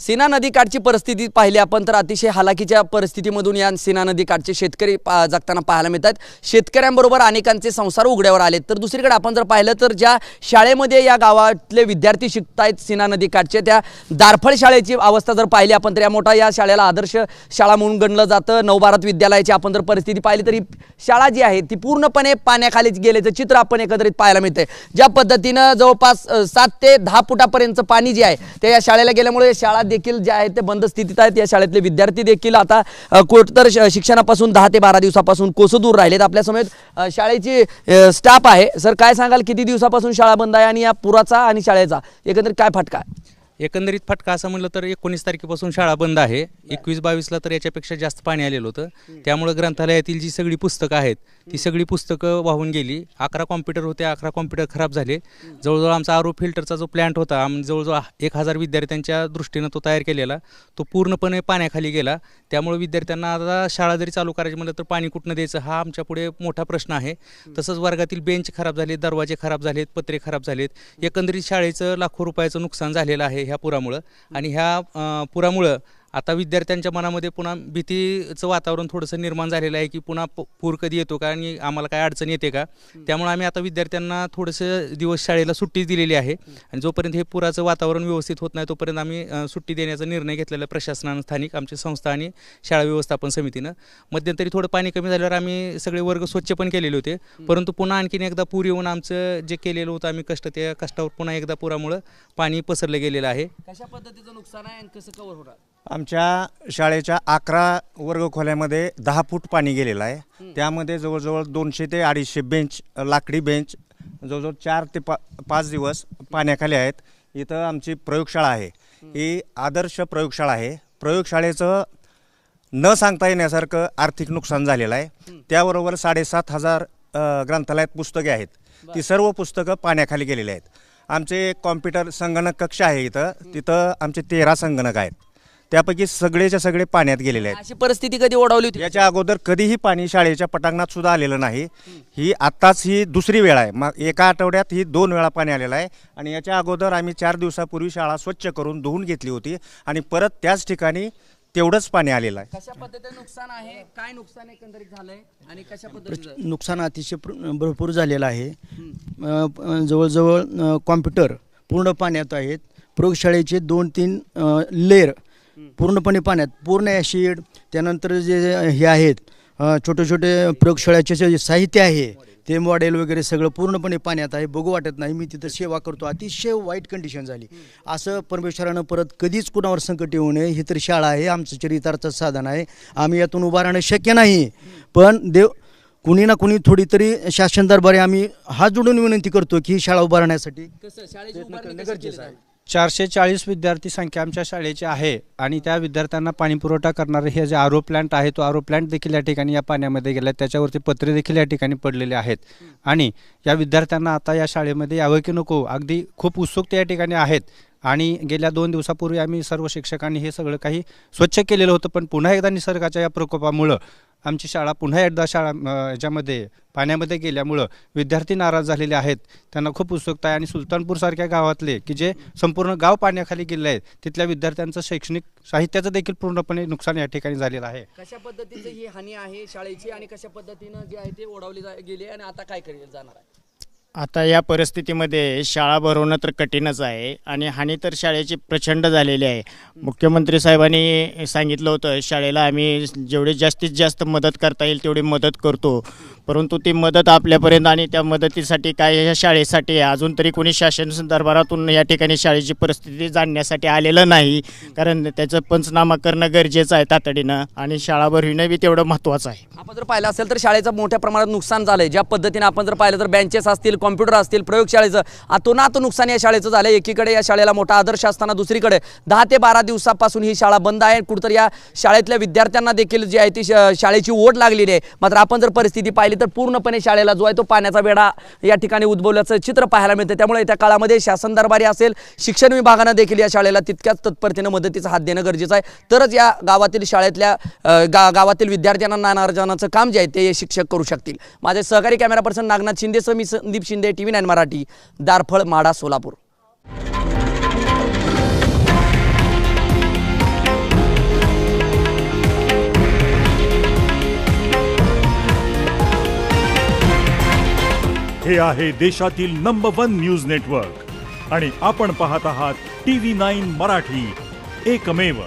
सीना नदीकाठची परिस्थिती पाहिली आपण तर अतिशय हालाकीच्या परिस्थितीमधून या सीना नदीकाठचे शेतकरी पा जगताना पाहायला मिळतात. शेतकऱ्यांबरोबर अनेकांचे संसार उघड्यावर आले तर दुसरीकडे आपण जर पाहिलं तर ज्या शाळेमध्ये या गावातले विद्यार्थी शिकतायत सीना नदीकाठचे त्या दारफळ शाळेची अवस्था जर पाहिली आपण तर या मोठा या शाळेला आदर्श शाळा म्हणून गणलं जातं. नवभारत विद्यालयाची आपण जर परिस्थिती पाहिली तर ही शाळा जी आहे ती पूर्णपणे पाण्याखाली गेल्याचं चित्र आपण एकत्रित पाहायला मिळतंय. ज्या पद्धतीनं जवळपास सात ते दहा फुटापर्यंत पाणी जे आहे ते या शाळेला गेल्यामुळे शाळा देखील जे आहेत ते बंद स्थितीत आहेत. या शाळेतले विद्यार्थी देखील आता कोटतर शिक्षणापासून दहा ते बारा दिवसापासून कोसो दूर राहिलेत. आपल्यासमोर शाळेची स्टाफ आहे. सर काय सांगाल? किती दिवसापासून शाळा बंद आहे आणि या पुराचा आणि शाळेचा? एकंदरीत काय फटका आहे? एकंदरीत फटका असं म्हणलं तर एकोणीस तारखेपासून शाळा बंद आहे. एकवीस बावीसला तर याच्यापेक्षा जास्त पाणी आलेलं होतं. त्यामुळं ग्रंथालयातील जी सगळी पुस्तकं आहेत ती सगळी पुस्तकं वाहून गेली. अकरा कॉम्प्युटर होते अकरा कॉम्प्युटर खराब झाले. जवळजवळ आमचा आरो फिल्टरचा जो प्लॅन्ट होता आम जवळजवळ एक हजार विद्यार्थ्यांच्या दृष्टीनं तो तयार केलेला तो पूर्णपणे पाण्याखाली गेला. त्यामुळे विद्यार्थ्यांना आता शाळा जरी चालू करायची म्हणलं तर पाणी कुठनं द्यायचं हा आमच्या पुढे मोठा प्रश्न आहे. तसंच वर्गातील बेंच खराब झाले दरवाजे खराब झालेत पत्रे खराब झालेत. एकंदरीत शाळेचं लाखो रुपयाचं नुकसान झालेलं आहे. ह्या पुरामुळं. आणि ह्या पुरामुळं आता विद्यार्थ्यांच्या मनामध्ये पुन्हा भीतीचं वातावरण थोडंसं निर्माण झालेलं आहे की पुन्हा पूर कधी येतो का आणि आम्हाला काय अडचण येते का? त्यामुळे आम्ही आता विद्यार्थ्यांना थोडंसं दिवस शाळेला सुट्टी दिलेली आहे. आणि जोपर्यंत हे पुराचं वातावरण व्यवस्थित होत नाही तोपर्यंत आम्ही सुट्टी देण्याचा निर्णय घेतलेला प्रशासनानं स्थानिक आमची संस्था आणि शाळा व्यवस्थापन समितीनं. मध्यंतरी थोडं पाणी कमी झाल्यावर आम्ही सगळे वर्ग स्वच्छ पण केलेले होते. परंतु पुन्हा आणखीन एकदा पूर येऊन आमचं जे केलेलं होतं आम्ही कष्ट त्या कष्टावर पुन्हा एकदा पुरामुळं पाणी पसरलं गेलेलं आहे. कशा पद्धतीचं नुकसान आहे आणि कसं कव्हर होणार? आमच्या शाळेच्या अकरा वर्गखोल्यामध्ये दहा फूट पाणी गेलेलं आहे. त्यामध्ये जवळजवळ दोनशे ते अडीचशे बेंच लाकडी बेंच जवळजवळ चार ते पा पाच दिवस पाण्याखाली आहेत. इथं आमची प्रयोगशाळा आहे. ही आदर्श प्रयोगशाळा आहे. प्रयोगशाळेचं न सांगता येण्यासारखं आर्थिक नुकसान झालेलं आहे. त्याबरोबर साडेसात हजार ग्रंथालयात पुस्तके आहेत. ती सर्व पुस्तकं पाण्याखाली गेलेली आहेत. आमचे कॉम्प्युटर संगणक कक्ष आहे इथं. तिथं आमचे तेरा संगणक आहेत. त्यापैकी सगळेच्या सगळे पाण्यात गेलेले आहेत. अशी परिस्थिती कधी ओढवली होती? याच्या अगोदर कधीही पाणी शाळेच्या पटांगणात सुद्धा आलेलं नाही. ही आत्ताच ही दुसरी वेळ आहे. मग एका आठवड्यात ही दोन वेळा पाणी आलेलं आहे. आणि याच्या अगोदर आम्ही चार दिवसापूर्वी शाळा स्वच्छ करून धुवून घेतली होती. आणि परत त्याच ठिकाणी तेवढंच पाणी आलेलं आहे. कशा पद्धतीने नुकसान आहे? काय नुकसान एकंदरीत झालंय? आणि कशा पद्धतीचं नुकसान अतिशय प्र- भरपूर झालेलं आहे. अ, जवळजवळ अ, कॉम्प्युटर पूर्ण पाण्यात आहेत. प्रयोगशाळेचे दोन तीन लेअर पूर्णपणे पाण्यात. पूर्ण ॲसिड त्यानंतर जे हे आहेत छोटे छोटे प्रयोगशाळेचे जे साहित्य आहे ते मॉडेल वगैरे सगळं पूर्णपणे पाण्यात आहे. बघू वाटत नाही मी तिथं सेवा करतो. अतिशय वाईट कंडिशन झाली. असं परमेश्वरानं परत कधीच कुणावर संकट येऊ नये. ही तर शाळा आहे आमचं चरितार्थचं साधन आहे. आम्ही यातून उभा राहणं शक्य नाही. पण देव कुणी ना कुणी थोडी तरी शासन दरबारी आम्ही हात जोडून विनंती करतो की ही शाळा उभारण्यासाठी चारशे चाळीस विद्यार्थी संख्या आमच्या शाळेची आहे आणि त्या विद्यार्थ्यांना पाणी पुरवठा करणारे हे जे आरो प्लांट आहे तो आरो प्लांट देखील या ठिकाणी या पाण्यामध्ये गेला त्याच्यावरती पत्रे देखील या ठिकाणी पडलेले आहेत. आणि या विद्यार्थ्यांना आता या शाळेमध्ये यावं की नको अगदी खूप उत्सुकता या ठिकाणी आहेत. आणि गेल्या दोन दिवसापूर्वी आम्ही सर्व शिक्षकांनी हे सगळं काही स्वच्छ केलेलं होतं पण पुन्हा एकदा निसर्गाच्या या प्रकोपामुळं आमची शाळा पुन्हा एकदा शाळा याच्यामध्ये पाण्यामध्ये गेल्यामुळं विद्यार्थी नाराज झालेले आहेत. त्यांना खूप उत्सुकता आहे आणि सुलतानपूरसारख्या गावातले की जे संपूर्ण गाव पाण्याखाली गेले आहेत तिथल्या विद्यार्थ्यांचं शैक्षणिक साहित्याचं देखील पूर्णपणे नुकसान या ठिकाणी झालेलं आहे. कशा पद्धतीचं ही हानी आहे शाळेची आणि कशा पद्धतीनं जे आहे ते ओढवली जा- गेली आणि आता काय करेल जाणार आहे? आता या परिस्थितीमध्ये शाळा भरवणं तर कठीणच आहे आणि हानी तर शाळेची प्रचंड झालेली आहे. मुख्यमंत्री साहेबांनी सांगितलं होतं शाळेला आम्ही जेवढी जास्तीत जास्त मदत करता येईल तेवढी मदत करतो. परंतु ती मदत आपल्यापर्यंत आणि त्या मदतीसाठी काय या शाळेसाठी अजून तरी कोणी शासन दरबारातून या ठिकाणी शाळेची परिस्थिती जाणण्यासाठी आलेलं नाही. कारण त्याचं पंचनामा करणं गरजेचं आहे तातडीनं आणि शाळा भरविणं बी तेवढं महत्त्वाचं आहे. आपण जर पाहिलं असेल तर शाळेचं मोठ्या प्रमाणात नुकसान झालं आहे ज्या पद्धतीने आपण जर पाहिलं तर बँचेस असतील कॉम्प्युटर असतील प्रयोगशाळेचं. अतोनात नुकसान या शाळेचं झालं एकीकडे या शाळेला मोठा आदर्श असताना दुसरीकडे दहा ते बारा दिवसापासून ही शाळा बंद आहे. कुठंतरी या शाळेतल्या विद्यार्थ्यांना देखील जी आहे ती श- शाळेची ओढ लागलेली आहे. मात्र आपण जर परिस्थिती पाहिली तर पूर्णपणे शाळेला जो आहे तो पाण्याचा वेढा या ठिकाणी उद्भवल्याचं चित्र पाहायला मिळतं त्यामुळे त्या काळामध्ये शासन दरबारी असेल शिक्षण विभागानं देखील या शाळेला तितक्याच तत्परतेनं मदतीचा हात देणं गरजेचं आहे. तरच या गावातील शाळेतल्या गा गावातील विद्यार्थ्यांना नानार्जनाचं काम जे आहे ते शिक्षक करू शकतील. माझे सहकारी कॅमेरा पर्सन नागनाथ शिंदेसह मी Sandeep Shinde T V nine Marathi Darphal Mada Solapur. हे आहे देशातील नंबर वन न्यूज नेटवर्क आणि आपण पाहत आहात टी व्ही नाईन मराठी. एकमेव